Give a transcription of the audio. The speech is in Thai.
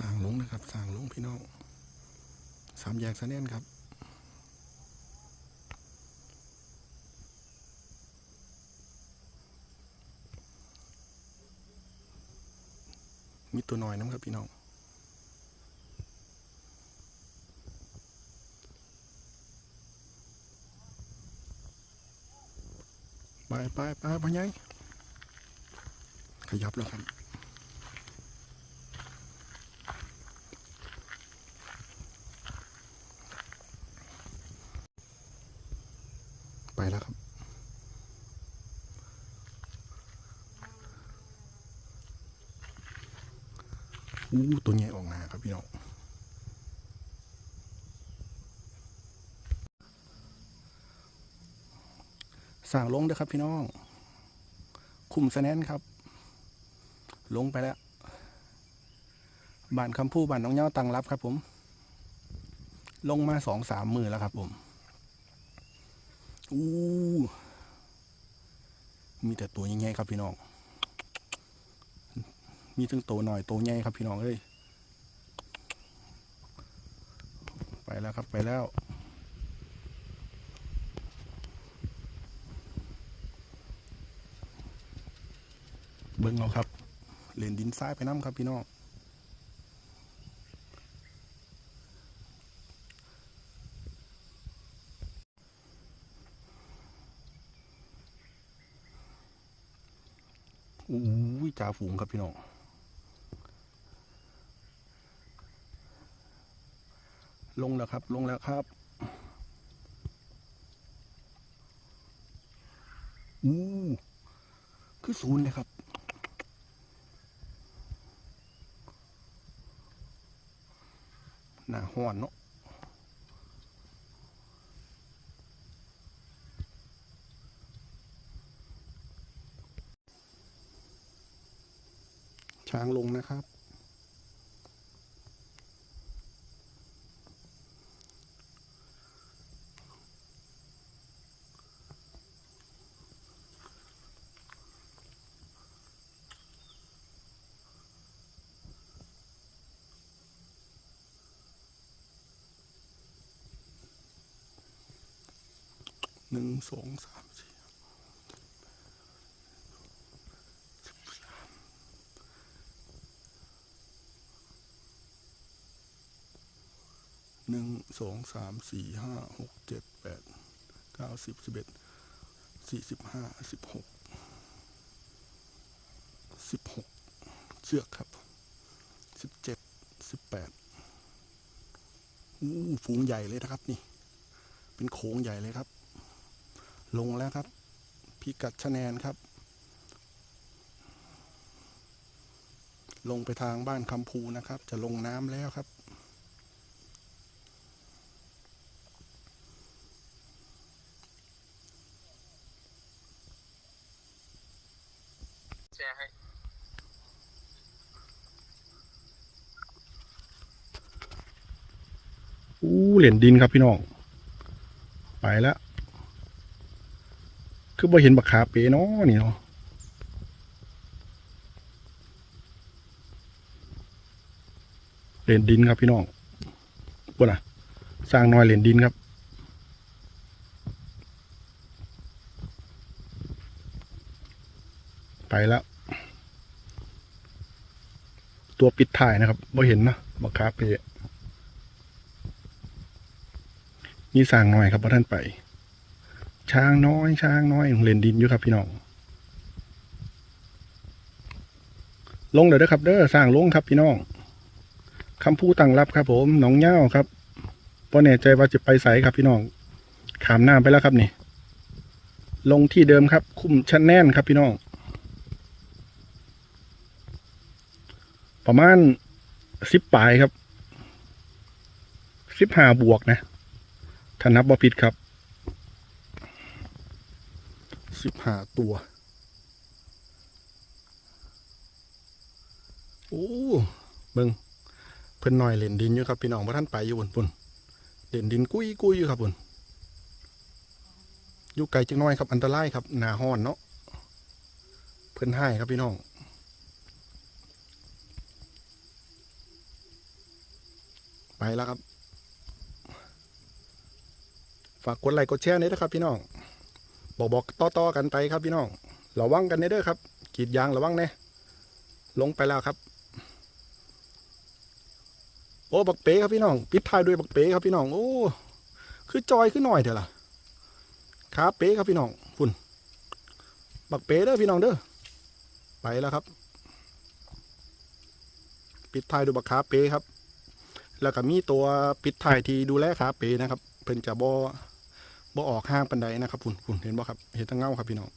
สร้างลงนะครับสร้างลงพี่น้องสามแยกสะแน่นครับมีตัวน้อยน้ำครับพี่น้องไปไปไปพ่อใหญ่ขยับแล้วครับ ไปแล้วครับ อู้ตัวใหญ่ออกหนาครับพี่น้องสั่งลงด้อครับพี่น้อง คุมสแนนครับ ลงไปแล้วบ้านคำพูบ้านน้องเง้าตังรับครับผม ลงมาสองสามมือแล้วครับผม อู้มีแต่ตัวใหญ่ๆครับพี่น้อง มีทั้งตัวหน่อยตัวใหญ่ครับพี่น้องเอ้ย ไปแล้วครับไปแล้วเบิ้งเอาครับ เลนดินซ้ายไปน้ำครับพี่น้อง อู้ยจ่าฝูงครับพี่น้องลงแล้วครับ ลงแล้วครับอู้คือศูนย์เลยครับ หน้าห้อนเนาะ ช้างลงนะครับ หนึ่งสองสามสี่ หนึ่งสองสามสี่ห้าหกเจ็ดแปดเก้าสิบสิบเอ็ดสี่สิบห้าสิบหกสิบหกเชือกครับสิบเจ็ดสิบแปดอู้ฝูงใหญ่เลยนะครับนี่ เป็นโขงใหญ่เลยครับ ลงแล้วครับ พิกัดชะแนนครับ ลงไปทางบ้านคำพูนะครับ จะลงน้ำแล้วครับ แชร์ให้อู้เหรียญดินครับพี่น้อง ไปแล้ว คือบ่เห็นบักขาเป๋เนาะนี่เนาะเหรียญดินครับพี่น้องปุ่นอะสร้างน้อยเหรียญดินครับไปแล้ว ตัวปิดถ่ายนะครับบ่เห็นเนาะบักขาเป๋มีสางน้อยครับพระท่านไป ช้างน้อย ช้างน้อยเล่นดินอยู่ครับพี่น้องลงเดี๋ยวเด้อครับเด้อสร้างลงครับพี่น้องคำพูดตั้งรับครับ ผมหนองเง่าครับพอแน่ใจว่าจะไปใสครับพี่น้องขามหน้ำไปแล้วครับนี่ ลงที่เดิมครับ คุ้มชันแน่นครับพี่น้อง ประมาณสิบปลายครับสิบห้าบวกนะถ้านับบ่ผิดครับสิบห้าตัว โอ้เบิงเพิ่นหน่อยเล่นดินอยู่ครับ พี่น้องพระท่านไปอยู่บนปุ่นเล่นดินกุ้ยกุ้ยอยู่ครับปุ่นอยู่ไกลจังน้อยครับ อันตรายครับหนาห้อนเนาะเพิ่นให้ครับพี่น้อง ไปแล้วครับ ฝากกดไลค์กดแชร์ด้วยนะครับพี่น้อง บอกบอกต่อๆกันไปครับพี่น้อง ระวังกันเด้อครับกีดยางระวังแน่ลงไปแล้วครับ โอ้บักเป๋ครับพี่น้อง ปิดท้ายด้วยบักเป๋ครับพี่น้อง โอ้ คือจอยขึ้นหน่อยเถอะล่ะขาเป๋ครับพี่น้องฝุ่นบักเป๋เด้อพี่น้องเด้อ ไปแล้วครับ ปิดท้ายด้วยบักขาเป๋ครับ แล้วก็มีตัวปิดท้ายที่ดูแลขาเป๋นะครับ เพิ่นจะบ่บ่ออกห้างปันใดนะครับคุณคุณเห็นบ่ครับเห็นตั้งเงาครับพี่น้อง